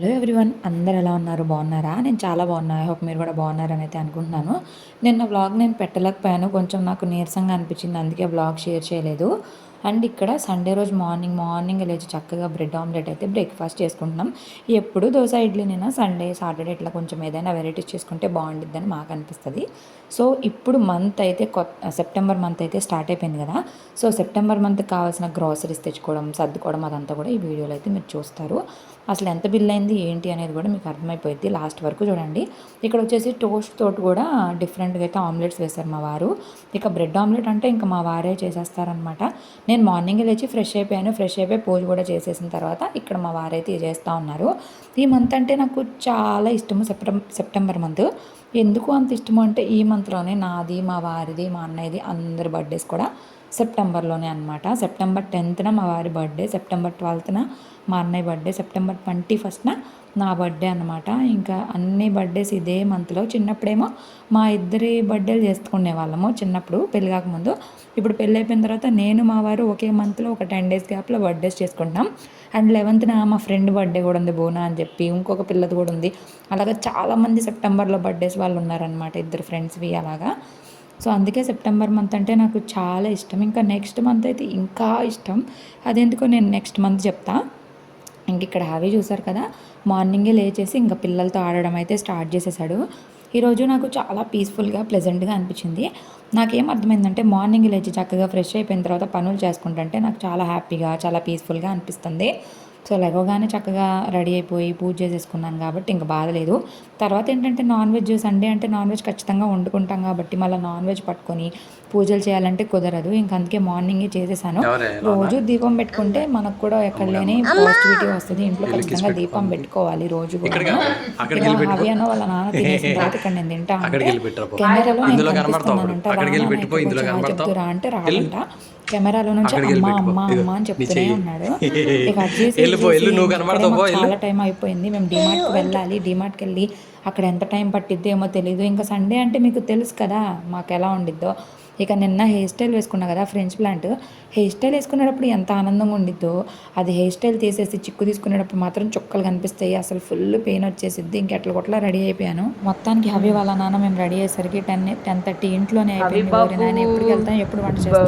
Hello everyone అందరు ఎలా ఉన్నారు? బాగున్నారా? నేను చాలా బాగున్నా. ఐ హోప్ మీరు కూడా బాగున్నారని అయితే అనుకుంటున్నాను. నిన్న వ్లాగ్ నేను పెట్టలేకపోయాను. కొంచెం నాకు నీరసంగా అనిపించింది. అందుకే వ్లాగ్ షేర్ చేయలేదు. అండ్ ఇక్కడ సండే రోజు మార్నింగ్ మార్నింగ్ లేచి చక్కగా బ్రెడ్ ఆమ్లెట్ అయితే బ్రేక్ఫాస్ట్ చేసుకుంటున్నాం. ఎప్పుడు దోశ ఇడ్లీనైనా సండే సాటర్డే ఇట్లా కొంచెం ఏదైనా వెరైటీస్ చేసుకుంటే బాగుండిద్దని మాకు అనిపిస్తుంది. సో ఇప్పుడు మంత్ అయితే కొత్త సెప్టెంబర్ మంత్ అయితే స్టార్ట్ అయిపోయింది కదా. సో సెప్టెంబర్ మంత్ కావాల్సిన గ్రాసరీస్ తెచ్చుకోవడం సర్దుకోవడం అదంతా కూడా ఈ వీడియోలో అయితే మీరు చూస్తారు. అసలు ఎంత బిల్ అయింది ఏంటి అనేది కూడా మీకు అర్థమైపోయింది లాస్ట్ వరకు చూడండి. ఇక్కడ వచ్చేసి టోస్ట్ తోటి కూడా డిఫరెంట్గా అయితే ఆమ్లెట్స్ వేశారు మా వారు. ఇక బ్రెడ్ ఆమ్లెట్ అంటే ఇంకా మా వారే చేసేస్తారనమాట నేను మార్నింగ్ లేచి ఫ్రెష్ అయిపోయాను. ఫ్రెష్ అయిపోయి పూజ కూడా చేసేసిన తర్వాత ఇక్కడ మా వారైతే చేస్తూ ఉన్నారు. ఈ మంత్ అంటే నాకు చాలా ఇష్టము సెప్టెంబర్ సెప్టెంబర్ మంత్. ఎందుకు అంత ఇష్టము అంటే ఈ మంత్లోనే నాది మా వారిది మా అన్నయ్యది అందరి బర్త్డేస్ కూడా. సెప్టెంబర్లోనే అనమాట సెప్టెంబర్ టెన్త్న మా వారి బర్త్డే సెప్టెంబర్ ట్వెల్త్న మా అన్నయ్య బర్త్డే సెప్టెంబర్ ట్వంటీ ఫస్ట్న నా బర్త్డే అనమాట ఇంకా అన్ని బర్త్డేస్ ఇదే మంత్లో. చిన్నప్పుడేమో మా ఇద్దరి బర్త్డేలు చేసుకునే వాళ్ళము చిన్నప్పుడు పెళ్ళి కాకముందు. ఇప్పుడు పెళ్ళి అయిపోయిన తర్వాత నేను మా వారు ఒకే మంత్లో ఒక టెన్ డేస్ గ్యాప్లో బర్త్డేస్ చేసుకుంటాం అండ్ లెవెంత్న మా ఫ్రెండ్ బర్త్డే కూడా ఉంది బోనా అని చెప్పి ఇంకొక పిల్లది కూడా ఉంది. అలాగా చాలామంది సెప్టెంబర్లో బర్త్డేస్ వాళ్ళు ఉన్నారనమాట ఇద్దరు ఫ్రెండ్స్వి అలాగా. సో అందుకే సెప్టెంబర్ మంత్ అంటే నాకు చాలా ఇష్టం. ఇంకా నెక్స్ట్ మంత్ అయితే ఇంకా ఇష్టం. అదెందుకో నేను నెక్స్ట్ మంత్ చెప్తా. ఇంక ఇక్కడ హావి చూసారు కదా? మార్నింగే లేచేసి ఇంకా పిల్లలతో ఆడడం అయితే స్టార్ట్ చేసేసాడు. ఈరోజు నాకు చాలా పీస్ఫుల్గా ప్లెజెంట్గా అనిపించింది. నాకేం అర్థమైందంటే మార్నింగ్ లేచి చక్కగా ఫ్రెష్ అయిపోయిన తర్వాత పనులు చేసుకుంటుంటే నాకు చాలా హ్యాపీగా చాలా పీస్ఫుల్గా అనిపిస్తుంది. సో లెగవగానే చక్కగా రెడీ అయిపోయి పూజ చేసేసుకున్నాను కాబట్టి ఇంకా బాధ లేదు. తర్వాత ఏంటంటే నాన్ వెజ్ సండే అంటే నాన్ వెజ్ ఖచ్చితంగా వండుకుంటాం కాబట్టి మళ్ళీ నాన్ వెజ్ పట్టుకొని పూజలు చేయాలంటే కుదరదు. ఇంక అందుకే మార్నింగే చేసేసాను. రోజు దీపం పెట్టుకుంటే మనకు కూడా ఎక్కడ లేని పాజిటివిటీ వస్తుంది. ఇంట్లో ఖచ్చితంగా దీపం పెట్టుకోవాలి రోజు కూడా. అవి అన్న వాళ్ళ నాన్న తినేసిన తర్వాత ఇక్కడ నేను తింటా అంటే కెమెరాలో నేను కనిపిస్తున్నానంట చెప్తురా అంటే రాడంట కెమెరాలో నుంచి అమ్మ అమ్మ అమ్మ అని చెప్తూనే ఉన్నాడు ఇక చాలా టైం అయిపోయింది. మేము డిమార్ట్కి వెళ్ళాలి. డిమార్ట్కి వెళ్ళి అక్కడ ఎంత టైం పట్టిద్దో ఏమో తెలియదు ఇంకా సండే అంటే మీకు తెలుసు కదా మాకు ఎలా ఉండిద్దో. ఇక నిన్న హెయిర్ స్టైల్ వేసుకున్నా కదా ఫ్రెంచ్ ప్లాంట్ హెయిర్ స్టైల్ వేసుకునేటప్పుడు ఎంత ఆనందంగా ఉండిద్దో అది హెయిర్ స్టైల్ తీసేసి చిక్కు తీసుకునేటప్పుడు మాత్రం చుక్కలు కనిపిస్తాయి. అసలు ఫుల్ పెయిన్ వచ్చేసిద్ది. ఇంకెట్ల కొట్లా రెడీ అయిపోయాను. మొత్తానికి హవి వాళ్ళ నాన్న మేము రెడీ అయ్యేసరికి టెన్ టెన్ థర్టీ ఇంట్లోనే అయిపోయింది. నాయన ఎప్పుడు వెళ్తాం ఎప్పుడు వంట చేస్తాం?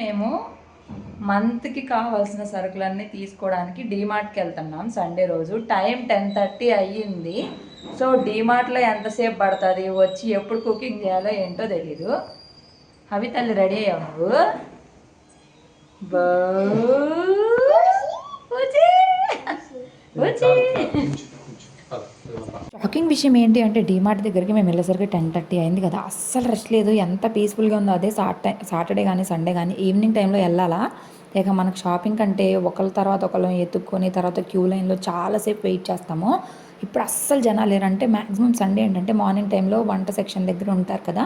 మేము మంత్కి కావాల్సిన సరుకులన్నీ తీసుకోవడానికి డీమార్ట్కి వెళ్తున్నాం సండే రోజు. టైం టెన్ థర్టీ అయ్యింది. సో డీమార్ట్లో ఎంతసేపు పడుతుంది? వచ్చి ఎప్పుడు కుకింగ్ చేయాలో ఏంటో తెలీదు. అవి తల్లి రెడీ అయ్యావు నువ్వు. షాకింగ్ విషయం ఏంటి అంటే డీమార్ట్ దగ్గరికి మేము వెళ్ళేసరికి టెన్ థర్టీ అయింది కదా. అస్సలు రష్ లేదు. ఎంత పీస్ఫుల్గా ఉందో అదే సాటర్డే సాటర్డే కానీ సండే కానీ ఈవినింగ్ టైంలో వెళ్ళాలా. ఇక మనకు షాపింగ్ కంటే ఒకళ్ళ తర్వాత ఒకళ్ళు ఎత్తుక్కొని తర్వాత క్యూ లైన్లో చాలాసేపు వెయిట్ చేస్తాము. ఇప్పుడు అస్సలు జనాలు లేరంటే మ్యాక్సిమం సండే ఏంటంటే మార్నింగ్ టైంలో వంట సెక్షన్ దగ్గర ఉంటారు కదా.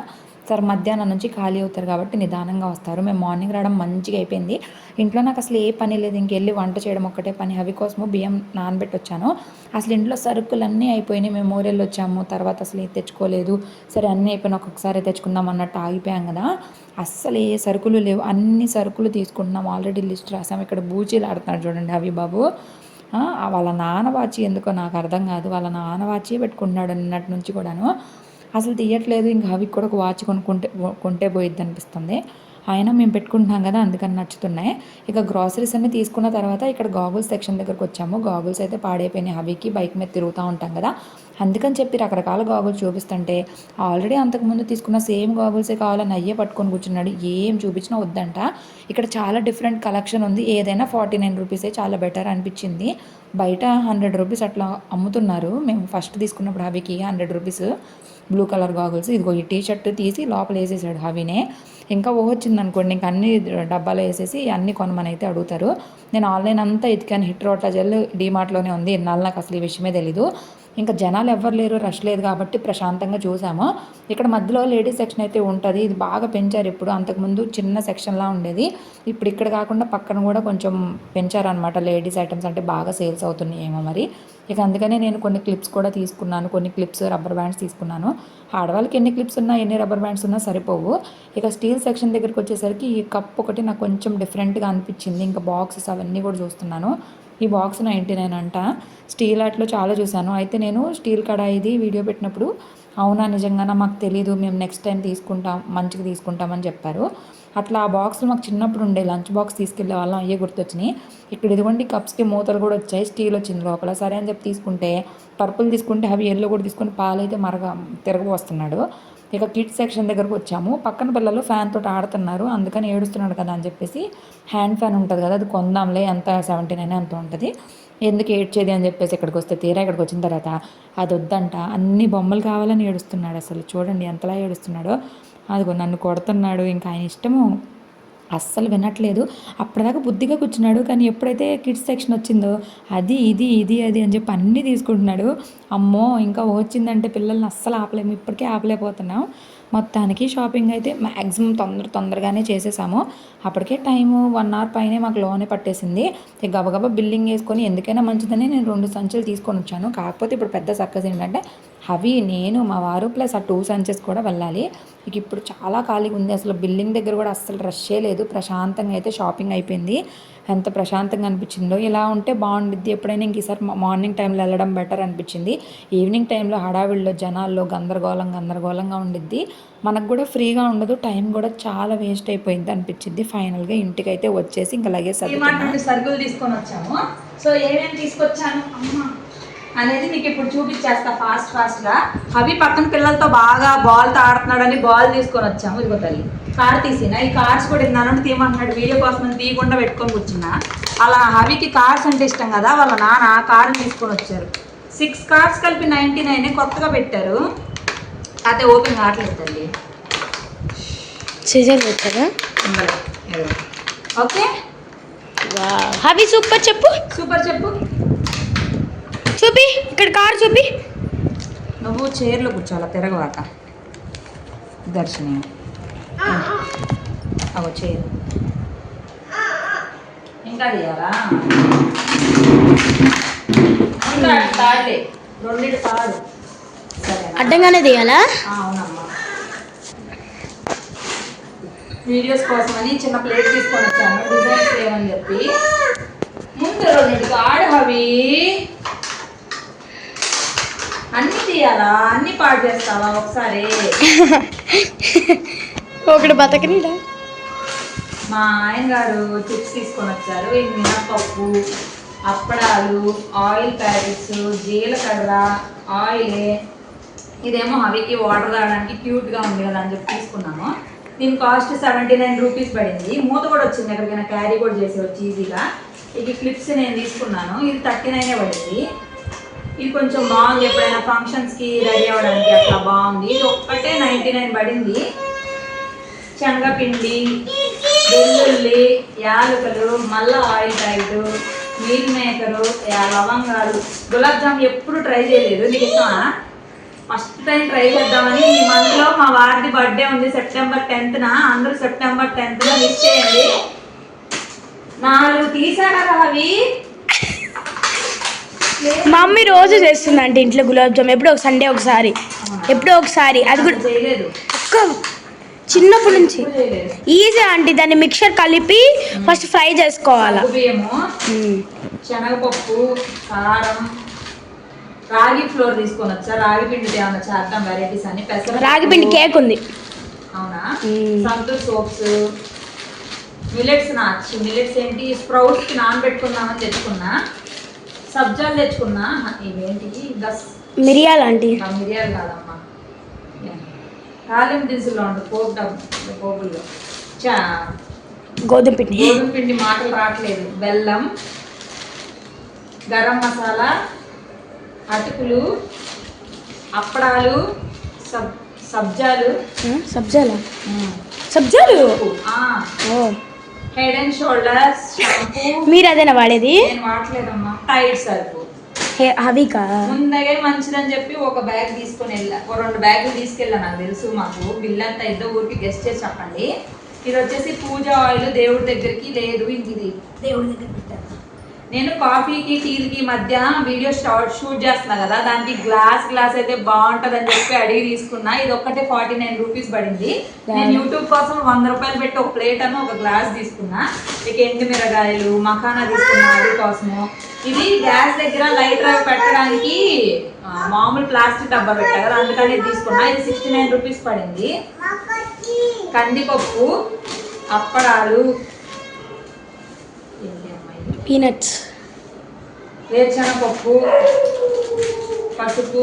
సార్ మధ్యాహ్నం నుంచి ఖాళీ అవుతారు కాబట్టి నిదానంగా వస్తారు. మేము మార్నింగ్ రావడం మంచిగా అయిపోయింది. ఇంట్లో నాకు అసలు ఏ పని లేదు. ఇంకెళ్ళి వంట చేయడం ఒక్కటే పని. అవి కోసము బియ్యం నానబెట్టి వచ్చాను. అసలు ఇంట్లో సరుకులన్నీ అయిపోయినాయి. మేము ఊరెళ్ళి వచ్చాము. తర్వాత అసలు ఏది తెచ్చుకోలేదు. సరే అన్నీ అయిపోయినా ఒక్కొక్కసారి తెచ్చుకుందాం అన్నట్టు ఆగిపోయాం కదా. అస్సలు ఏ సరుకులు లేవు. అన్ని సరుకులు తీసుకుంటున్నాం. ఆల్రెడీ లిస్ట్ రాసాం. ఇక్కడ బూచీలు ఆడుతున్నాడు చూడండి అవి బాబు. వాళ్ళ నాన్న వాచి ఎందుకో నాకు అర్థం కాదు. వాళ్ళ నాన్న వాచి పెట్టుకున్నాడు నిన్నటి నుంచి కూడాను. అసలు తీయట్లేదు ఇంకా అవి కూడా ఒక వాచ్ కొనుక్కుంటే కొంటే పోయిద్ది అనిపిస్తుంది. అయినా మేము పెట్టుకుంటున్నాం కదా అందుకని నచ్చుతున్నాయి. ఇక గ్రాసరీస్ అన్ని తీసుకున్న తర్వాత ఇక్కడ గాగుల్స్ సెక్షన్ దగ్గరకు వచ్చాము. గాగుల్స్ అయితే పాడైపోయినాయి. హవీకి బైక్ మీద తిరుగుతూ ఉంటాం కదా. అందుకని చెప్పి రకరకాల గాగుల్స్ చూపిస్తుంటే ఆల్రెడీ అంతకుముందు తీసుకున్న సేమ్ గాగుల్సే కావాలని అయ్యే పట్టుకొని కూర్చున్నాడు. ఏం చూపించినా వద్దంట. ఇక్కడ చాలా డిఫరెంట్ కలెక్షన్ ఉంది. ఏదైనా ఫార్టీ నైన్ రూపీసే చాలా బెటర్ అనిపించింది. బయట హండ్రెడ్ రూపీస్ అట్లా అమ్ముతున్నారు. మేము ఫస్ట్ తీసుకున్నప్పుడు హవీకి hundred rupees blue colour goggles ఇదిగో ఈ టీ షర్ట్ తీసి లోపల వేసేసాడు హవినే. ఇంకా ఓ వచ్చింది అనుకోండి ఇంకా అన్ని డబ్బాలో వేసేసి అన్ని కొనమని అయితే అడుగుతారు. నేను ఆన్లైన్ అంతా ఎతికాను హిట్ రోటా జెల్ డీమార్ట్లోనే ఉంది ఇన్నాళ్ళు నాకు అసలు ఈ విషయమే తెలీదు. ఇంకా జనాలు ఎవ్వరు లేరు రష్ లేదు కాబట్టి ప్రశాంతంగా చూసాము. ఇక్కడ మధ్యలో లేడీస్ సెక్షన్ అయితే ఉంటుంది ఇది బాగా పెంచారు ఇప్పుడు. అంతకుముందు చిన్న సెక్షన్లా ఉండేది ఇప్పుడు ఇక్కడ కాకుండా పక్కన కూడా కొంచెం పెంచారనమాట లేడీస్ ఐటమ్స్ అంటే బాగా సేల్స్ అవుతున్నాయి ఏమో మరి. ఇక అందుకనే నేను కొన్ని క్లిప్స్ కూడా తీసుకున్నాను. కొన్ని క్లిప్స్ రబ్బర్ బ్యాండ్స్ తీసుకున్నాను. ఆడవాళ్ళకి ఎన్ని క్లిప్స్ ఉన్నా ఎన్ని రబ్బర్ బ్యాండ్స్ ఉన్నా సరిపోవు. ఇక స్టీల్ సెక్షన్ దగ్గరికి వచ్చేసరికి ఈ కప్ ఒకటి నాకు కొంచెం డిఫరెంట్గా అనిపించింది. ఇంకా బాక్సెస్ అవన్నీ కూడా చూస్తున్నాను. ఈ బాక్స్ నైంటీ నైన్ అంట. స్టీల్ ఆర్ట్లో చాలా చూశాను. అయితే నేను స్టీల్ కడాయిది వీడియో పెట్టినప్పుడు అవునా నిజంగానా మాకు తెలీదు మేము నెక్స్ట్ టైం తీసుకుంటాం మంచిగా తీసుకుంటామని చెప్పారు. అట్లా ఆ బాక్స్ మాకు చిన్నప్పుడు ఉండే లంచ్ బాక్స్ తీసుకెళ్ళే వాళ్ళం అయ్యే గుర్తొచ్చినాయి. ఇక్కడ ఇదిగోండి కప్స్కి మూతలు కూడా వచ్చాయి స్టీల్ వచ్చింది లోపల. సరే అని చెప్పి తీసుకుంటే పర్పుల్ తీసుకుంటే అవి ఎల్లో కూడా తీసుకొని పాలైతే మరగ తిరగబోస్తున్నాడు. ఇక కిడ్స్ సెక్షన్ దగ్గరకు వచ్చాము. పక్కన పిల్లలు ఫ్యాన్ తోటి ఆడుతున్నారు. అందుకని ఏడుస్తున్నాడు కదా అని చెప్పేసి హ్యాండ్ ఫ్యాన్ ఉంటుంది కదా అది కొందాంలే ఎంత సెవెంటీ నైన్ ఎంత ఉంటుంది. ఎందుకు ఏడ్చేది అని చెప్పేసి ఇక్కడికి వస్తే తీరా ఇక్కడికి వచ్చిన తర్వాత అది వద్దంట. అన్ని బొమ్మలు కావాలని ఏడుస్తున్నాడు అసలు. చూడండి ఎంతలా ఏడుస్తున్నాడో. అదిగో నన్ను కొడుతున్నాడు. ఇంకా ఆయన ఇష్టము అస్సలు వినట్లేదు. అప్పటిదాకా బుద్ధిగా కూర్చున్నాడు. కానీ ఎప్పుడైతే కిడ్స్ సెక్షన్ వచ్చిందో అది ఇది ఇది అది అని చెప్పి అన్నీ తీసుకుంటున్నాడు. అమ్మో ఇంకా వచ్చిందంటే పిల్లల్ని అస్సలు ఆపలేము. ఇప్పటికే ఆపలేకపోతున్నాం. మొత్తానికి షాపింగ్ అయితే మ్యాక్సిమం తొందర తొందరగానే చేసేసాము. అప్పటికే టైము వన్ అవర్ పైనే మాకు లోనే పట్టేసింది. గబగబా బిల్లింగ్ వేసుకొని ఎందుకైనా మంచిదని నేను రెండు సంచులు తీసుకొని వచ్చాను. కాకపోతే ఇప్పుడు పెద్ద సర్కస్ ఏంటంటే అవి నేను మా వారు ప్లస్ ఆ టూ సంచెస్ కూడా వెళ్ళాలి. ఇక ఇప్పుడు చాలా ఖాళీగా ఉంది. అసలు బిల్డింగ్ దగ్గర కూడా అస్సలు రష్ే లేదు. ప్రశాంతంగా అయితే షాపింగ్ అయిపోయింది. ఎంత ప్రశాంతంగా అనిపించిందో ఇలా ఉంటే బాగుండిద్ది. ఎప్పుడైనా ఇంక ఈసారి మార్నింగ్ టైంలో వెళ్ళడం బెటర్ అనిపించింది. ఈవినింగ్ టైంలో హడావిడిలో జనాల్లో గందరగోళం గందరగోళంగా ఉండిద్ది. మనకు కూడా ఫ్రీగా ఉండదు. టైం కూడా చాలా వేస్ట్ అయిపోయింది అనిపించింది. ఫైనల్గా ఇంటికి అయితే వచ్చేసి ఇంకా లగేజ్ సరుకులు తీసుకొని వచ్చాము. సో ఏమేమి తీసుకొచ్చాను? అమ్మా అనేది మీకు ఇప్పుడు చూపించేస్తా ఫాస్ట్ ఫాస్ట్గా. అవి పక్కన పిల్లలతో బాగా బాల్తో ఆడుతున్నాడని బాల్ తీసుకొని వచ్చాము. ఇదిగో తల్లి కార్ తీసిన? ఈ కార్స్ కూడా ఇందానంటే తీయమంటున్నాడు. వీడియో కోసం తీయకుండా పెట్టుకొని కూర్చున్నా. అలా హవికి కార్స్ అంటే ఇష్టం కదా వాళ్ళ నాన్న ఆ కార్ తీసుకొని వచ్చారు. సిక్స్ కార్స్ కలిపి నైంటీ నైన్ కొత్తగా పెట్టారు. అయితే ఓపెన్ కావట్లేదు తల్లి. సీజన్. ఓకే? హవి సూపర్ చెప్పు. సూపర్ చెప్పు. చూపి ఇక్కడ కార్ చూపి. నువ్వు చైర్లో కూర్చోాల తిరగవాక. దర్శని అవో చైర్. ఇంకా తీయాలా? రెండింటి తాడు. అడ్డంగానే తీయాలా? ఆ, అవునమ్మా. వీడియోస్ కోసమని చిన్న ప్లేట్ తీసుకొని వచ్చాను. డిజైన్స్ లేవని చెప్పి. ముందు రెండింటి తాడు అవి అన్ని తీయాలా? అన్ని పాడు చేస్తావా ఒకసారి? ఒకటి బతకనీడా? మా ఆయన గారు చిప్స్ తీసుకొని వచ్చారు. ఇది మినపప్పు అప్పడాలు ఆయిల్ ప్యాకెట్స్ జీలకర్ర ఆయిల్. ఇదేమో హవికి వాటర్ తాగడానికి క్యూట్గా ఉంది కదా అని చెప్పి తీసుకున్నాము దీని కాస్ట్ సెవెంటీ నైన్ రూపీస్ పడింది. మూత కూడా వచ్చింది ఎక్కడికైనా క్యారీ కూడా చేసి వచ్చి ఈజీగా ఇది క్లిప్స్ నేను తీసుకున్నాను. ఇది థర్టీ నైనే పడింది. ఇది కొంచెం బాగుంది ఎప్పుడైనా ఫంక్షన్స్కి రెడీ అవ్వడానికి అట్లా బాగుంది. ఇది ఒక్కటే నైంటీ నైన్ పడింది. శనగపిండి వెల్లుల్లి యాలకులు మల్ల ఆయిల్ ప్యాకెట్ మీల్ మేకరు లవంగాలు. గులాబ్ జామ్ ఎప్పుడు ట్రై చేయలేదు. నీకు ఇష్టమా? ఫస్ట్ టైం ట్రై చేద్దామని ఈ మంత్లో మా వారిది బర్త్డే ఉంది. సెప్టెంబర్ టెన్త్న అందరూ సెప్టెంబర్ టెన్త్న మిస్ చేయండి. నాలుగు తీసారా అవి మమ్మీ రోజు చేస్తుంది అంటే ఇంట్లో గులాబ్ జామ్. ఎప్పుడో ఒక సండే ఒకసారి. ఎప్పుడో ఒకసారి. అది కూడా ఒక్క చిన్నప్పటి నుంచి. ఈజీ ఆంటీ దాన్ని మిక్చర్ కలిపి ఫస్ట్ ఫ్రై చేసుకోవాలా. శనగపప్పు కారం రాగి ఫ్లోర్ తీసుకొని వచ్చా. రాగి పిండి ఏమన్నా చేద్దాం వెరైటీస్ అన్ని. పెసర రాగిపిండి కేక్ ఉంది. అవునా. సంతూర్ సోప్స్ మిలెట్స్ నాచ్ మిలెట్స్ ఏంటి? స్ప్రౌట్స్కి నానబెట్టుకుందామని తెచ్చుకున్నా. సబ్జాలు తెచ్చుకున్నా ఇవేంటి దస్ మిరియాలు ఆంటీ మిరియాలు కాదమ్మా. తాలింపు దినుసుల్లో ఉంటుంది పోపు డబ్బు పోపుల్లో. చా. గోధుమ పిండి. గోధుమ పిండి మాటలు రావట్లేదు. బెల్లం గరం మసాలా అటుకులు అప్పడాలు సబ్ సబ్జాలు. సబ్జాలా? సబ్జాలు? ఓ. హెడ్ అండ్ షోల్డర్స్ షాంపూ మీరు అదేనా వాడేది? నేను వాడలేదమ్మా టైడ్ సర్పు హే హవికా ముందగే మంచిదని చెప్పి ఒక బ్యాగ్ తీసుకొని వెళ్ళా. ఓ రెండు బ్యాగులు తీసుకెళ్ళా నాకు తెలుసు మాకు. బిల్ అంతా ఇద్దరు ఊరికి గెస్ట్ చేసి చెప్పండి. ఇది వచ్చేసి పూజ ఆయిల్ దేవుడి దగ్గరికి లేదు ఇంక ఇది దేవుడి దగ్గర నేను కాఫీకి టీలకి మధ్య వీడియో షార్ట్ షూట్ చేస్తున్నా కదా దానికి గ్లాస్ గ్లాస్ అయితే బాగుంటుందని చెప్పి అడిగి తీసుకున్నా. ఇది ఒక్కటే ఫార్టీ నైన్ రూపీస్ పడింది. నేను యూట్యూబ్ కోసం వంద రూపాయలు పెట్టి ఒక ప్లేట్ అని ఒక గ్లాస్ తీసుకున్నా. ఇక ఎండు మిరగాయలు మఖానా తీసుకున్నా అది కోసము. ఇది గ్యాస్ దగ్గర లైట్ పెట్టడానికి మామూలు ప్లాస్టిక్ డబ్బా పెట్టా కదా అందుకని తీసుకున్నా. ఇది సిక్స్టీ నైన్ రూపీస్ పడింది. కందిపప్పు అప్పడాలు పీనట్స్. వేరుశనగపప్పు పసుపు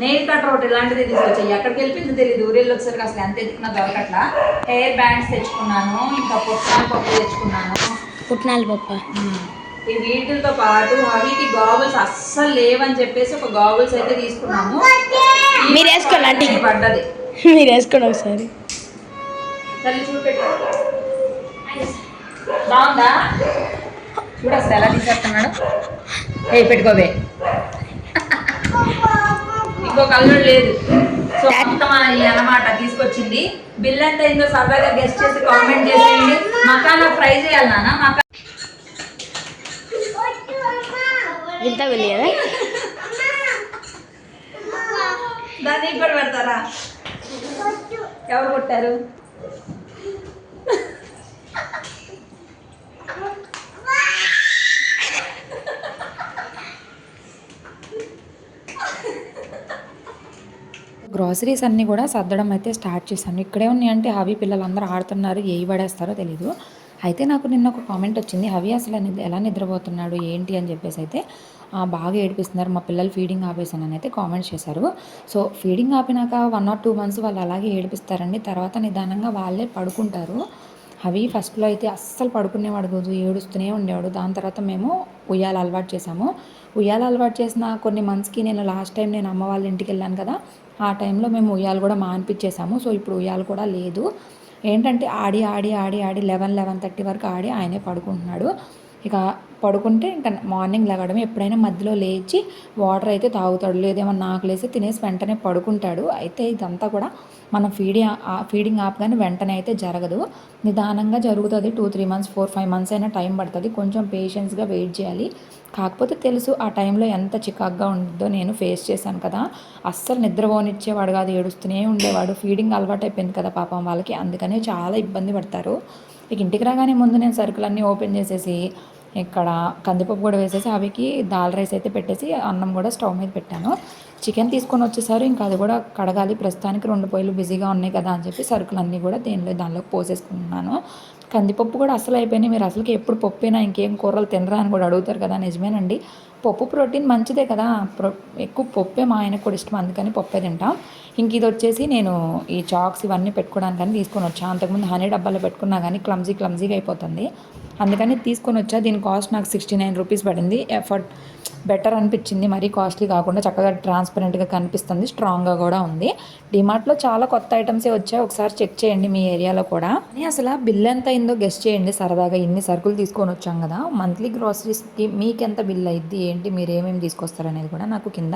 నెయిల్ కటర్ ఒకటి ఇలాంటిది తీసుకొచ్చాయి. ఎక్కడికి వెళ్ళింది తెలియదు ఊరేళ్ళు వచ్చేసరికి అసలు ఎంత ఎత్తుకున్నా దొరకట్లా. హెయిర్ బ్యాండ్స్ తెచ్చుకున్నాను ఇంకా పుట్టాల పప్పు తెచ్చుకున్నాను. పుట్నాల పప్ప. ఈ వీటితో పాటు హవికి గాగుల్స్ అస్సలు లేవని చెప్పేసి ఒక గాగుల్స్ అయితే తీసుకున్నాము మీరు వేసుకోండి పడ్డది. మీరు వేసుకోండి ఒకసారి. తల్లి చూపెట్టు. బాగుందా? చూడు అసలు ఎలా తీసేస్తున్నాడు ఏ పెట్టుకోవే. ఇంకో కలర్ లేదు. సో మొత్తం ఈ అన్నమాట తీసుకొచ్చింది. బిల్ ఎంత అయిందో సరదాగా గెస్ట్ చేసి కామెంట్ చేసేయండి. మకానా ఫ్రై చేయాలి నాన్న మకా ఇంత దానికి కూడా పెడతారా? ఎవరు కొట్టారు? గ్రాసరీస్ అన్నీ కూడా సర్దడం అయితే స్టార్ట్ చేశాను. ఇక్కడే ఉన్నాయంటే హవి పిల్లలందరూ ఆడుతున్నారు ఏ పడేస్తారో తెలీదు. అయితే నాకు నిన్న ఒక కామెంట్ వచ్చింది. హవి అసలు ఎలా నిద్రపోతున్నాడు ఏంటి అని చెప్పేసి అయితే బాగా ఏడిపిస్తున్నారు. మా పిల్లలు ఫీడింగ్ ఆపేసానని అయితే కామెంట్ చేశారు. సో ఫీడింగ్ ఆపినాక వన్ ఆర్ టూ మంత్స్ వాళ్ళు అలాగే ఏడిపిస్తారండి. తర్వాత నిదానంగా వాళ్ళే పడుకుంటారు. అవి ఫస్ట్లో అయితే అస్సలు పడుకునేవాడు రోజు ఏడుస్తూనే ఉండేవాడు. దాని తర్వాత మేము ఉయ్యాల అలవాటు చేసాము ఉయ్యాల అలవాటు చేసిన కొన్ని మంత్స్కి నేను లాస్ట్ టైం నేను అమ్మ వాళ్ళ ఇంటికి వెళ్ళాను కదా ఆ టైంలో మేము ఉయ్యాలు కూడా మాన్పించేసాము సో ఇప్పుడు ఉయ్యాలు కూడా లేదు. ఏంటంటే ఆడి ఆడి ఆడి ఆడి లెవెన్ లెవెన్ థర్టీ వరకు ఆడి ఆయనే పడుకుంటున్నాడు. ఇక పడుకుంటే ఇంకా మార్నింగ్ లెగడం ఎప్పుడైనా మధ్యలో లేచి వాటర్ అయితే తాగుతాడు. లేదేమన్నా నాకు లేసి తినేసి వెంటనే పడుకుంటాడు. అయితే ఇదంతా కూడా మనం ఫీడింగ్ ఫీడింగ్ ఆపగానే వెంటనే అయితే జరగదు. నిదానంగా జరుగుతుంది. Two three months four five months అయినా టైం పడుతుంది. కొంచెం పేషెన్స్గా వెయిట్ చేయాలి. కాకపోతే తెలుసు ఆ టైంలో ఎంత చికాగ్గా ఉంటుందో నేను ఫేస్ చేశాను కదా. అస్సలు నిద్రపోనిచ్చేవాడు కాదు ఏడుస్తూనే ఉండేవాడు. ఫీడింగ్ అలవాటు అయిపోయింది కదా పాపం వాళ్ళకి అందుకనే చాలా ఇబ్బంది పడతారు. ఇక ఇంటికి రాగానే ముందు నేను సరుకులన్నీ ఓపెన్ చేసేసి ఇక్కడ కందిపప్పు కూడా వేసేసి అవికి దాల్ రైస్ అయితే పెట్టేసి అన్నం కూడా స్టవ్ మీద పెట్టాను. చికెన్ తీసుకొని వచ్చేసారు ఇంకా అది కూడా కడగాలి. ప్రస్తుతానికి రెండు పొయ్యిలు బిజీగా ఉన్నాయి కదా అని చెప్పి సరుకులన్నీ కూడా దేనిలో దానిలోకి పోసేసుకుంటున్నాను. కందిపప్పు కూడా అసలు అయిపోయినాయి. మీరు అసలుకి ఎప్పుడు పప్పైనా ఇంకేం కూరలు తినరా అని కూడా అడుగుతారు కదా నిజమేనండి. పప్పు ప్రోటీన్ మంచిదే కదా ప్రో ఎక్కువ పప్పే మా ఆయనకు కూడా ఇష్టం అందుకని పప్పే తింటాం. ఇంక ఇది వచ్చేసి నేను ఈ చాక్స్ ఇవన్నీ పెట్టుకోవడానికి కానీ తీసుకొని వచ్చాను అంతకుముందు హనీ డబ్బాలో పెట్టుకున్నా కానీ క్లమ్జీ క్లమ్జీగా అయిపోతుంది. అందుకని తీసుకొని వచ్చా. దీని కాస్ట్ నాకు సిక్స్టీ నైన్ రూపీస్ పడింది. ఎఫర్ట్ బెటర్ అనిపించింది. మరీ కాస్ట్లీ కాకుండా చక్కగా ట్రాన్స్పరెంట్గా కనిపిస్తుంది. స్ట్రాంగ్గా కూడా ఉంది. డిమార్ట్లో చాలా కొత్త ఐటమ్సే వచ్చాయి. ఒకసారి చెక్ చేయండి మీ ఏరియాలో కూడా. అసలు బిల్ ఎంత అయిందో గెస్ట్ చేయండి. సరదాగా ఇన్ని సరుకులు తీసుకొని వచ్చాం కదా. మంత్లీ గ్రాసరీస్కి మీకు ఎంత బిల్ అయింది ఏంటి? మీరు ఏమేమి తీసుకొస్తారు అనేది కూడా నాకు కింద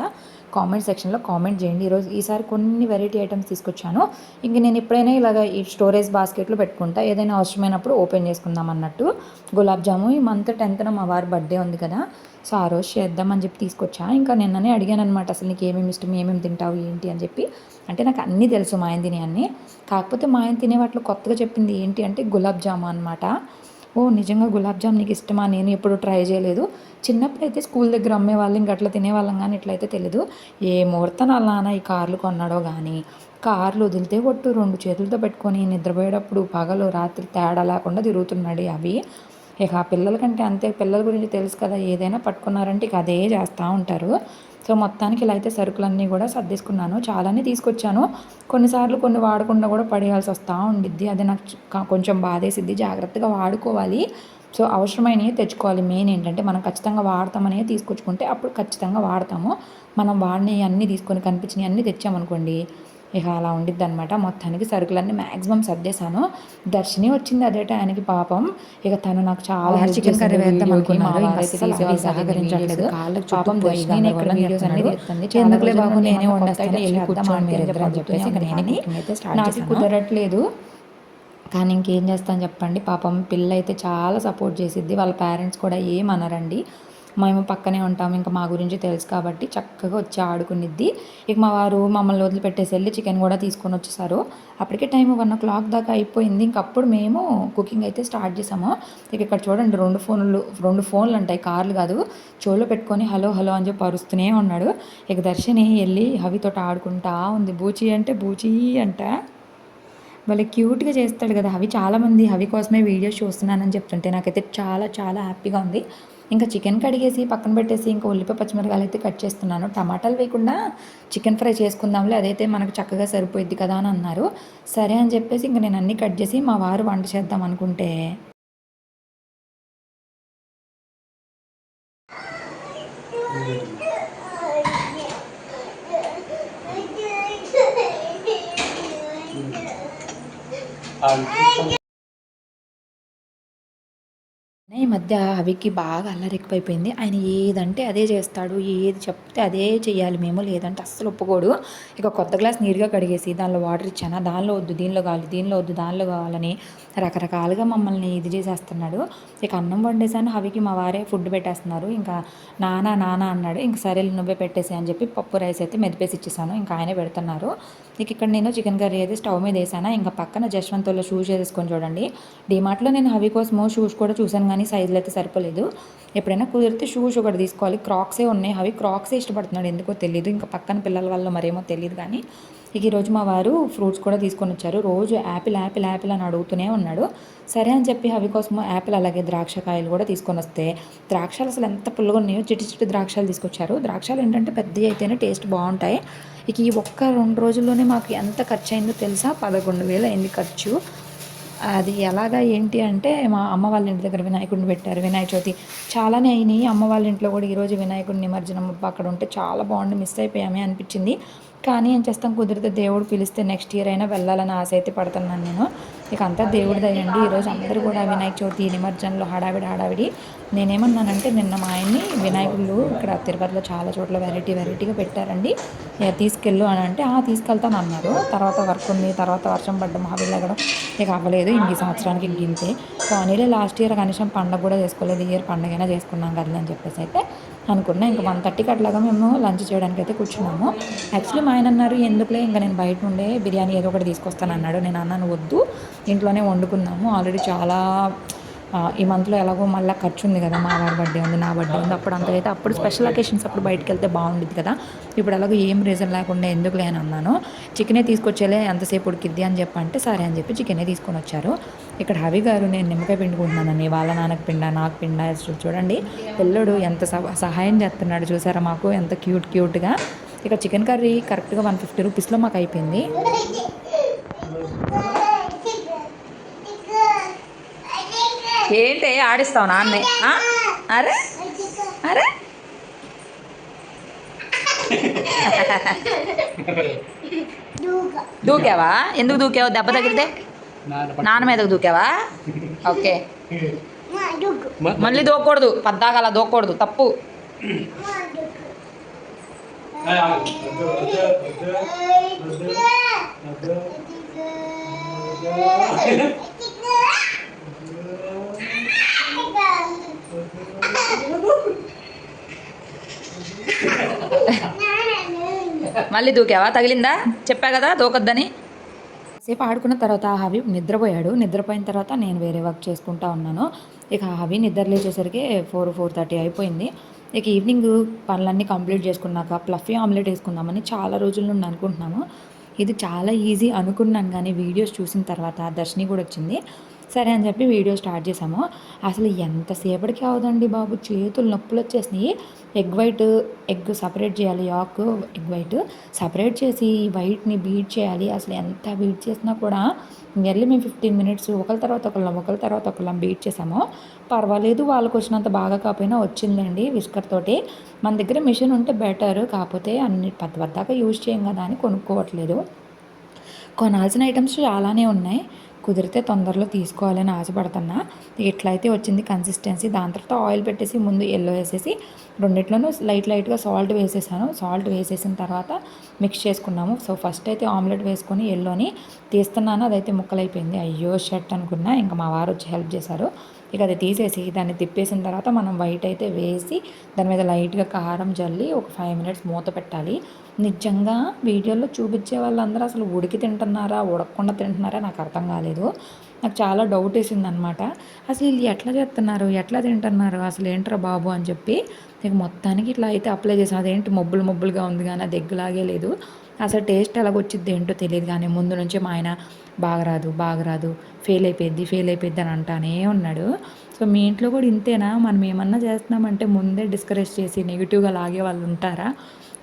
కామెంట్ సెక్షన్లో కామెంట్ చేయండి. ఈరోజు ఈసారి కొన్ని వెరైటీ ఐటమ్స్ తీసుకొచ్చాను. ఇంక నేను ఎప్పుడైనా ఇలాగ ఈ స్టోరేజ్ బాస్కెట్లో పెట్టుకుంటా. ఏదైనా అవసరమైనప్పుడు ఓపెన్ చేసుకుందాం అన్నట్టు. గులాబ్ జాము ఈ మంత్ టెన్త్న మా వారి బర్త్డే ఉంది కదా. సో ఆ రోజు చేద్దామని చెప్పి తీసుకొచ్చా. ఇంకా నిన్ననే అడిగాను అనమాట అసలు నీకు ఏమేమి ఇష్టం ఏమేమి తింటావు ఏంటి? అని చెప్పి. అంటే నాకు అన్నీ తెలుసు మా ఆయన తినే అన్నీ. కాకపోతే మా ఆయన తినే వాటిలో కొత్తగా చెప్పింది ఏంటి అంటే గులాబ్ జాము అనమాట ఓ నిజంగా గులాబ్ జామ్ నీకు ఇష్టమా? నేను ఎప్పుడు ట్రై చేయలేదు. చిన్నప్పుడు అయితే స్కూల్ దగ్గర అమ్మేవాళ్ళు ఇంక అట్లా తినేవాళ్ళం కానీ ఇట్లయితే తెలీదు. ఏ ముహూర్తం అలా ఈ కార్లు కొన్నాడో కానీ కార్లు వదిలితే కొట్టు రెండు చేతులతో పెట్టుకొని నిద్రపోయేటప్పుడు పగలు రాత్రి తేడా లేకుండా తిరుగుతున్నాడు అవి. ఇక ఆ పిల్లలకంటే అంతే పిల్లల గురించి తెలుసు కదా ఏదైనా పట్టుకున్నారంటే ఇక అదే చేస్తూ ఉంటారు. సో మొత్తానికి ఇలా అయితే సరుకులన్నీ కూడా సర్దేసుకున్నాను. చాలానే తీసుకొచ్చాను. కొన్నిసార్లు కొన్ని వాడకుండా కూడా పడేయాల్సి వస్తూ ఉండిద్ది. అది నాకు కొంచెం బాధేసిద్ది. జాగ్రత్తగా వాడుకోవాలి. సో అవసరమైనవి తెచ్చుకోవాలి. మెయిన్ ఏంటంటే మనం ఖచ్చితంగా వాడతామనే తీసుకొచ్చుకుంటే అప్పుడు ఖచ్చితంగా వాడతాము. మనం వాడినవి అన్నీ తీసుకొని కనిపించినవి అన్నీ తెచ్చామనుకోండి ఇక అలా ఉండిద్ది అనమాట మొత్తానికి సరుకులన్నీ మ్యాక్సిమం సర్దేశాను. దర్శిని వచ్చింది అదే టైంకి పాపం. ఇక తను నాకు చాలా చికెన్ కర్రీ వేద్దాం అనుకున్నారు. సహకరించట్లేదు పాపం దర్శిని ఇక్కడ వీడియోస్ అనేది ఎందుకులే బాబు నేనే వండేస్తాను, వెళ్ళి కూర్చోండి అని చెప్పేసి ఇంకా నేనే నాకు. కుదరట్లేదు. కానీ ఇంకేం చేస్తాను చెప్పండి పాపం పిల్ల అయితే చాలా సపోర్ట్ చేసిద్ది. వాళ్ళ పేరెంట్స్ కూడా ఏమనరండి. మేము పక్కనే ఉంటాం ఇంకా మా గురించి తెలుసు కాబట్టి చక్కగా వచ్చి ఆడుకునిద్ది. ఇక మా వారు మమ్మల్ని వదిలిపెట్టేసి వెళ్ళి చికెన్ కూడా తీసుకొని వచ్చేసారు. అప్పటికే టైం వన్ ఓ క్లాక్ దాకా అయిపోయింది. ఇంకప్పుడు మేము కుకింగ్ అయితే స్టార్ట్ చేసాము. ఇక ఇక్కడ చూడండి రెండు ఫోన్లు రెండు ఫోన్లు ఉంటాయి కార్లు కాదు. చెవులో పెట్టుకొని హలో హలో అని చెప్పి అరుస్తూనే ఉన్నాడు. ఇక దర్శని వెళ్ళి హవితో ఆడుకుంటా ఉంది. బూచి అంటే బూచి అంట. వాళ్ళు క్యూట్గా చేస్తాడు కదా అవి చాలామంది అవి కోసమే వీడియోస్ చూస్తున్నానని చెప్తుంటే నాకైతే చాలా చాలా హ్యాపీగా ఉంది. ఇంకా చికెన్ కడిగేసి పక్కన పెట్టేసి ఇంకా ఉల్లిపాయ పచ్చిమిరకాయలు అయితే కట్ చేస్తున్నాను. టమాటాలు వేయకుండా చికెన్ ఫ్రై చేసుకుందాంలే అదైతే మనకు చక్కగా సరిపోయిద్ది కదా అని అన్నారు. సరే అని చెప్పేసి ఇంకా నేను అన్నీ కట్ చేసి మా వారు వంట చేద్దాం అనుకుంటే. ఈ మధ్య అవికి బాగా అల్లరి ఆయన ఏదంటే అదే చేస్తాడు ఏది చెప్తే అదే చేయాలి మేము లేదంటే అస్సలు ఒప్పుకోడు. ఇక కొత్త గ్లాస్ నీట్గా కడిగేసి దానిలో వాటర్ ఇచ్చాను? దానిలో వద్దు దీనిలో కావాలి దీనిలో వద్దు దానిలో కావాలని రకరకాలుగా మమ్మల్ని ఇది చేసేస్తున్నాడు. ఇక అన్నం వండేసాను హవికి మా వారే ఫుడ్ పెట్టేస్తున్నారు. ఇంకా నానా నానా అన్నాడు. ఇంక సరే నువ్వే పెట్టేసి అని చెప్పి పప్పు రైస్ అయితే మెదిపేసి ఇచ్చేసాను. ఇంకా ఆయనే పెడుతున్నారు. ఇక ఇక్కడ నేను చికెన్ కర్రీ అయితే స్టవ్ మీద వేసాను. ఇంకా పక్కన జశ్వంతుల్లో షూస్ వేసుకొని చూడండి. డిమార్ట్లో నేను హవి కోసమో షూస్ కూడా చూశాను కానీ సైజులు అయితే సరిపోలేదు. ఎప్పుడైనా కుదిరితే షూస్ ఒకటి తీసుకోవాలి. క్రాక్సే ఉన్నాయి. అవి క్రాక్సే ఇష్టపడుతున్నాడు. ఎందుకో తెలియదు ఇంకా పక్కన పిల్లల వల్ల మరేమో తెలియదు కానీ ఇక ఈరోజు మా వారు ఫ్రూట్స్ కూడా తీసుకొని వచ్చారు. రోజు యాపిల్ యాపిల్ యాపిల్ అని అడుగుతూనే ఉన్నాడు. సరే అని చెప్పి అవి కోసం యాపిల్ అలాగే ద్రాక్షకాయలు కూడా తీసుకొని వస్తే ద్రాక్షలు అసలు ఎంత పుల్లగా ఉన్నాయో చిట్టి చిట్టి ద్రాక్షలు తీసుకొచ్చారు. ద్రాక్షలు ఏంటంటే పెద్దవి అయితేనే టేస్ట్ బాగుంటాయి. ఇక ఈ ఒక్క రెండు రోజుల్లోనే మాకు ఎంత ఖర్చు అయిందో తెలుసా? పదకొండు వేలు అయింది ఖర్చు. అది ఎలాగా ఏంటి అంటే మా అమ్మ వాళ్ళ ఇంటి దగ్గర వినాయకుడిని పెట్టారు. వినాయక చవితి చాలానే అయినాయి. అమ్మ వాళ్ళ ఇంట్లో కూడా ఈరోజు వినాయకుడిని నిమజ్జనం అక్కడ ఉంటే చాలా బాగుండి మిస్ అయిపోయామే అనిపించింది. కానీ ఏం చేస్తాం? కుదిరితే దేవుడు పిలిస్తే నెక్స్ట్ ఇయర్ అయినా వెళ్ళాలని ఆశ అయితే పడుతున్నాను నేను. ఇక అంతా దేవుడి దయండి ఈరోజు అందరూ కూడా వినాయక చవితి నిమజ్జనంలో హడావిడి హడావిడి. నేనేమన్నానంటే నిన్న మా ఆయన్ని వినాయకుళ్ళు ఇక్కడ తిరుపతిలో చాలా చోట్ల వెరైటీ వెరైటీగా పెట్టారండి. ఇక తీసుకెళ్ళు అని అంటే ఆ తీసుకెళ్తాను అన్నారు. తర్వాత వర్క్ ఉంది. తర్వాత వర్షం పడ్డం అవి కూడా ఇక అవ్వలేదు. ఇంక ఈ సంవత్సరానికి ఇంక ఇంతే పోనీలే లాస్ట్ ఇయర్ కనీసం పండగ కూడా చేసుకోలేదు. ఇయర్ పండగైనా చేసుకున్నాం కదా అని చెప్పేసి అయితే అనుకున్నా. ఇంకా వన్ థర్టీకి అట్లాగా మేము లంచ్ చేయడానికి అయితే కూర్చున్నాము. యాక్చువల్లీ మా ఆయన అన్నారు ఎందుకులే ఇంకా నేను బయట నుండే బిర్యానీ ఏదో ఒకటి తీసుకొస్తాను అన్నాడు నేను అన్నాను వద్దు ఇంట్లోనే వండుకున్నాము ఆల్రెడీ చాలా ఈ మంత్లో ఎలాగో మళ్ళీ ఖర్చు ఉంది కదా మా వారి బర్త్డే ఉంది నా బర్త్డే ఉంది అప్పుడు అంతకైతే అప్పుడు స్పెషల్ అకేషన్స్ అప్పుడు బయటకు వెళ్తే బాగుండేది కదా. ఇప్పుడు ఎలాగో ఏం రీజన్ లేకుండా ఎందుకులే అని అన్నాను. చికెనే తీసుకొచ్చేలే ఎంతసేపు ఉడికిద్ది అని చెప్పి అంటే సరే అని చెప్పి చికెనే తీసుకొని వచ్చారు. ఇక్కడ హవి గారు నేను నిమ్మకాయ పిండుకుంటున్నానని వాళ్ళ నాన్నకి పిండా నాకు పిండా చూడండి. పిల్లడు ఎంత సహ- సహాయం చేస్తున్నాడు చూసారా మాకు ఎంత క్యూట్ క్యూట్గా ఇక చికెన్ కర్రీ కరెక్ట్గా వన్ ఫిఫ్టీ రూపీస్లో మాకు అయిపోయింది. ఏంటి ఆడిస్తావు నాన్నే అరే? అరే? దూకావా? ఎందుకు దూకావు? దెబ్బ తగిలితే? నాన్న మీదకు దూకావా? ఓకే. మళ్ళీ దూకూడదు పద్దాక అలా దూకూడదు తప్పు. మళ్ళీ దూకావా? తగిలిందా? చెప్పా కదా దూకొద్దని. సేపు ఆడుకున్న తర్వాత ఆ హవి నిద్రపోయాడు. నిద్రపోయిన తర్వాత నేను వేరే వర్క్ చేసుకుంటా ఉన్నాను. ఇక హవి నిద్ర లేచేసరికి ఫోర్ ఫోర్ థర్టీ అయిపోయింది. ఇక ఈవినింగ్ పనులన్నీ కంప్లీట్ చేసుకున్నాక ప్లఫీ ఆమ్లెట్ వేసుకుందామని చాలా రోజుల నుండి అనుకుంటున్నాము ఇది చాలా ఈజీ అనుకున్నాను కానీ వీడియోస్ చూసిన తర్వాత దర్శిని కూడా వచ్చింది. సరే అని చెప్పి వీడియో స్టార్ట్ చేసాము అసలు ఎంతసేపటికి అవదండి బాబు? చేతులు నొప్పులు వచ్చేసినాయి. ఎగ్ వైట్ ఎగ్ సపరేట్ చేయాలి యాక్ ఎగ్ వైట్ సపరేట్ చేసి వైట్ని బీట్ చేయాలి. అసలు ఎంత బీట్ చేసినా కూడా నియర్లీ మేము ఫిఫ్టీన్ మినిట్స్ ఒకరి తర్వాత ఒకళ్ళం ఒకరి తర్వాత ఒకళ్ళం బీట్ చేసాము పర్వాలేదు వాళ్ళకి వచ్చినంత బాగా కాకపోయినా వచ్చిందండి విస్కర్ తోటి. మన దగ్గర మిషన్ ఉంటే బెటర్ కాకపోతే అన్ని పద్ద పద్దాక యూజ్ చేయం కదా అని కొనుక్కోవట్లేదు. కొనాల్సిన ఐటమ్స్ చాలానే ఉన్నాయి. కుదిరితే తొందరలో తీసుకోవాలని ఆశపడుతున్నా. ఎట్లయితే వచ్చింది కన్సిస్టెన్సీ దాని తర్వాత ఆయిల్ పెట్టేసి ముందు ఎల్లో వేసేసి రెండిట్లోనూ లైట్ లైట్గా సాల్ట్ వేసేసాను. సాల్ట్ వేసేసిన తర్వాత మిక్స్ చేసుకున్నాము. సో ఫస్ట్ అయితే ఆమ్లెట్ వేసుకొని ఎల్లోని తీస్తున్నాను. అదైతే ముక్కలైపోయింది. అయ్యో షర్ట్ అనుకున్నా. ఇంకా మా వారు వచ్చి హెల్ప్ చేశారు. ఇక అది తీసేసి దాన్ని తిప్పేసిన తర్వాత మనం వైట్ అయితే వేసి దాని మీద లైట్గా కారం జల్లి ఒక ఫైవ్ మినిట్స్ మూత పెట్టాలి. నిజంగా వీడియోలో చూపించే వాళ్ళందరూ అసలు ఉడికి తింటున్నారా ఉడకకుండా తింటున్నారా నాకు అర్థం కాలేదు. నాకు చాలా డౌట్ వేసింది అనమాట అసలు వీళ్ళు ఎట్లా చేస్తున్నారు ఎట్లా తింటున్నారు అసలు ఏంట్రా బాబు అని చెప్పి నీకు మొత్తానికి ఇట్లా అయితే అప్లై చేసాను అదేంటి మొబ్బులు మొబ్బులుగా ఉంది కానీ అది ఎగ్గులాగే లేదు. అసలు టేస్ట్ ఎలాగొచ్చిద్ది ఏంటో తెలియదు కానీ ముందు నుంచి మా ఆయన బాగరాదు బాగరాదు ఫెయిల్ అయిపోయింది ఫెయిల్ అయిపోయింది అని అంటానే ఉన్నాడు. సో మీ ఇంట్లో కూడా ఇంతేనా? మనం ఏమన్నా చేస్తున్నామంటే ముందే డిస్కరేజ్ చేసి నెగిటివ్గా లాగే వాళ్ళు ఉంటారా?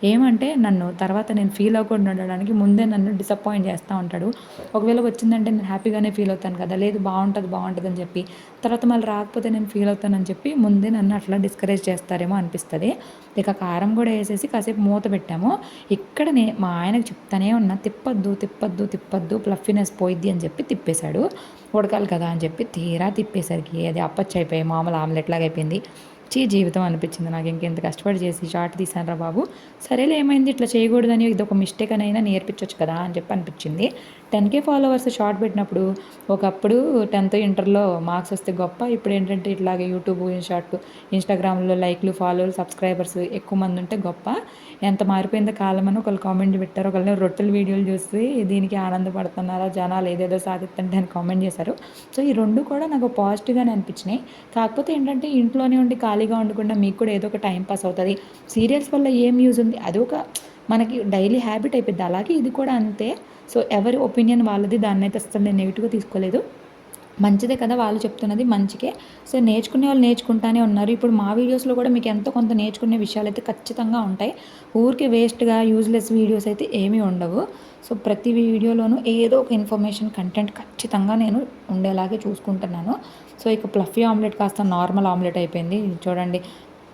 ఏమంటే నన్ను తర్వాత నేను ఫీల్ అవ్వకుండా ఉండడానికి ముందే నన్ను డిసప్పాయింట్ చేస్తూ ఉంటాడు. ఒకవేళ వచ్చిందంటే నేను హ్యాపీగానే ఫీల్ అవుతాను కదా. లేదు బాగుంటుంది బాగుంటుంది అని చెప్పి. తర్వాత మళ్ళీ రాకపోతే నేను ఫీల్ అవుతానని చెప్పి ముందే నన్ను అట్లా డిస్కరేజ్ చేస్తారేమో అనిపిస్తుంది. ఇక కారం కూడా వేసేసి కాసేపు మూత పెట్టాము. ఇక్కడనే మా ఆయనకు చెప్తానే ఉన్నా తిప్పద్దు తిప్పద్దు తిప్పద్దు ప్లఫీనెస్ పోయిద్ది అని చెప్పి తిప్పేశాడు. ఉడకాలి కదా అని చెప్పి తీరా తిప్పేసరికి అది అప్పచ్చి అయిపోయి మామూలు ఆమ్లెట్ లాగా అయిపోయింది. చీ జీవితం అనిపించింది. నాకు ఇంకెంత కష్టపడి చేసి షార్ట్ తీసాను రా బాబు. సరేలే ఏమైంది? ఇట్లా చేయకూడదని ఇది ఒక మిస్టేక్ అని నేర్పించవచ్చు కదా అని చెప్పి అనిపించింది. టెన్ కే ఫాలోవర్స్ షార్ట్ పెట్టినప్పుడు ఒకప్పుడు టెన్త్ ఇంటర్లో మార్క్స్ వస్తే గొప్ప. ఇప్పుడు ఏంటంటే ఇట్లాగే యూట్యూబ్ షార్ట్ ఇన్స్టాగ్రామ్లో లైక్లు ఫాలోవర్లు సబ్స్క్రైబర్స్ ఎక్కువ మంది ఉంటే గొప్ప. ఎంత మారిపోయిందో కాలం అని ఒకళ్ళు కామెంట్ పెట్టారు. ఒకళ్ళు రొట్టెల వీడియోలు చూసి దీనికి ఆనందపడుతున్నారా జనాలు ఏదేదో సాధిస్తుంటే అని కామెంట్ చేశారు. సో ఈ రెండు కూడా నాకు పాజిటివ్గానే అనిపించినాయి. కాకపోతే ఏంటంటే ఇంట్లోనే ఉండి ఖాళీగా ఉండకుండా మీకు కూడా ఏదో ఒక టైం పాస్ అవుతుంది. సీరియల్స్ వల్ల ఏం యూజ్ ఉంది? అది ఒక మనకి డైలీ హ్యాబిట్ అయిపోద్ది. అలాగే ఇది కూడా అంతే. సో ఎవరి ఒపీనియన్ వాళ్ళది దాన్ని అయితే అసలు నేను నెగిటివ్గా తీసుకోలేదు. మంచిదే కదా వాళ్ళు చెప్తున్నది మంచికే. సో నేర్చుకునే వాళ్ళు నేర్చుకుంటానే ఉన్నారు. ఇప్పుడు మా వీడియోస్లో కూడా మీకు ఎంతో కొంత నేర్చుకునే విషయాలు అయితే ఖచ్చితంగా ఉంటాయి. ఊరికే వేస్ట్గా యూజ్లెస్ వీడియోస్ అయితే ఏమీ ఉండవు. సో ప్రతి వీడియోలోనూ ఏదో ఒక ఇన్ఫర్మేషన్ కంటెంట్ ఖచ్చితంగా నేను ఉండేలాగే చూసుకుంటున్నాను. సో ఇక ప్లఫీ ఆమ్లెట్ కాస్త నార్మల్ ఆమ్లెట్ అయిపోయింది. చూడండి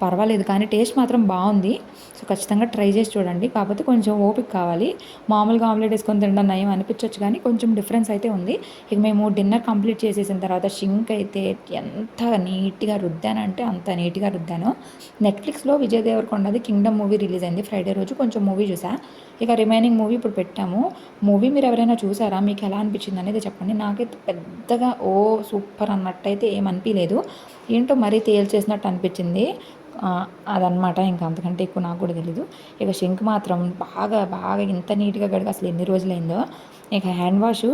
పర్వాలేదు కానీ టేస్ట్ మాత్రం బాగుంది. సో ఖచ్చితంగా ట్రై చేసి చూడండి. కాకపోతే కొంచెం ఓపిక కావాలి. మామూలుగా ఆమ్లెట్ వేసుకొని తినడం నయం అనిపించవచ్చు కానీ కొంచెం డిఫరెన్స్ అయితే ఉంది. ఇక మేము డిన్నర్ కంప్లీట్ చేసేసిన తర్వాత షింక్ అయితే ఎంత నీట్గా రుద్దానంటే అంత నీట్గా రుద్దాను. నెట్ఫ్లిక్స్లో విజయ్ దేవరకొండది కింగ్డమ్ మూవీ రిలీజ్ అయింది. ఫ్రైడే రోజు కొంచెం మూవీ చూసా. ఇక రిమైనింగ్ మూవీ ఇప్పుడు పెట్టాము. మూవీ మీరు ఎవరైనా చూసారా? మీకు ఎలా అనిపించింది అనేది చెప్పండి. నాకైతే పెద్దగా ఓ సూపర్ అన్నట్టయితే ఏమనిపించలేదు ఏంటో మరీ తేల్చేసినట్టు అనిపించింది. అదనమాట ఇంకా అంతకంటే ఎక్కువ నాకు కూడా తెలీదు. ఇక షింక్ మాత్రం బాగా బాగా ఇంత నీట్గా గడిగి అసలు ఎన్ని రోజులైందో. ఇక హ్యాండ్ వాష్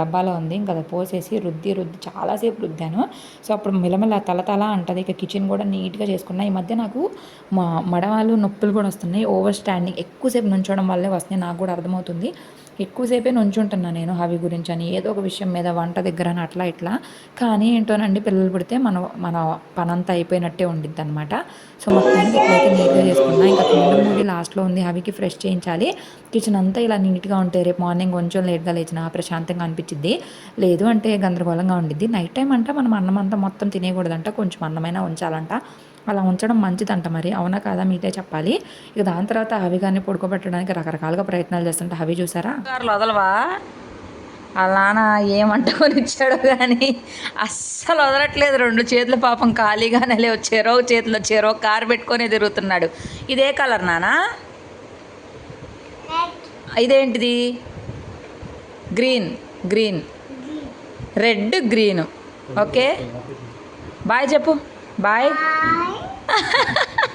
డబ్బాలో ఉంది. ఇంకా అది పోసేసి రుద్ది రుద్ది చాలాసేపు రుద్దాను. సో అప్పుడు మిలమిల తల తల అంటది. ఇక కిచెన్ కూడా నీట్గా చేసుకున్నా. ఈ మధ్య నాకు మా మడవాలు నొప్పులు కూడా వస్తున్నాయి. ఓవర్ స్టాండింగ్ ఎక్కువసేపు నుంచోవడం వల్లే వస్తున్నాయి. నాకు కూడా అర్థమవుతుంది. ఎక్కువసేపే నుంచుంటున్నా నేను హవి గురించి అని ఏదో ఒక విషయం మీద వంట దగ్గర అని అట్లా ఇట్లా. కానీ ఏంటోనండి పిల్లలు పుడితే మన మన పనంతా అయిపోయినట్టే ఉండిద్ది అనమాట సో మొత్తానికి ఇట్లయితే నీట్గా చేసుకున్నా. ఇంకా కింద మూవీ లాస్ట్లో ఉంది. హవికి ఫ్రెష్ చేయించాలి. కిచెన్ అంతా ఇలా నీట్గా ఉంటే రేపు మార్నింగ్ కొంచెం లేట్గా లేచిన ప్రశాంతంగా అనిపించింది లేదు అంటే గందరగోళంగా ఉండిద్ది. నైట్ టైం అంటే మనం అన్నం అంతా మొత్తం తినేయకూడదంట. కొంచెం అన్నమైనా ఉంచాలంట. అలా ఉంచడం మంచిదంట మరి. అవునా కాదా? మీటే చెప్పాలి. ఇక దాని తర్వాత హవి గారిని పడుకోబెట్టడానికి రకరకాలుగా ప్రయత్నాలు చేస్తుంటే హవి చూసారా? కార్లు వదలవా? వాళ్ళ నాన్న ఏమంటుకొని ఇచ్చాడో కానీ అస్సలు వదలట్లేదు. రెండు చేతులు పాపం ఖాళీగానే లేవు. చెరో చేతిలో చెరో కారు పెట్టుకొని తిరుగుతున్నాడు. ఇదే కలర్ నానా? ఇదేంటిది? Green green. Red green. Okay? Bye చెప్పు. Bye. Bye.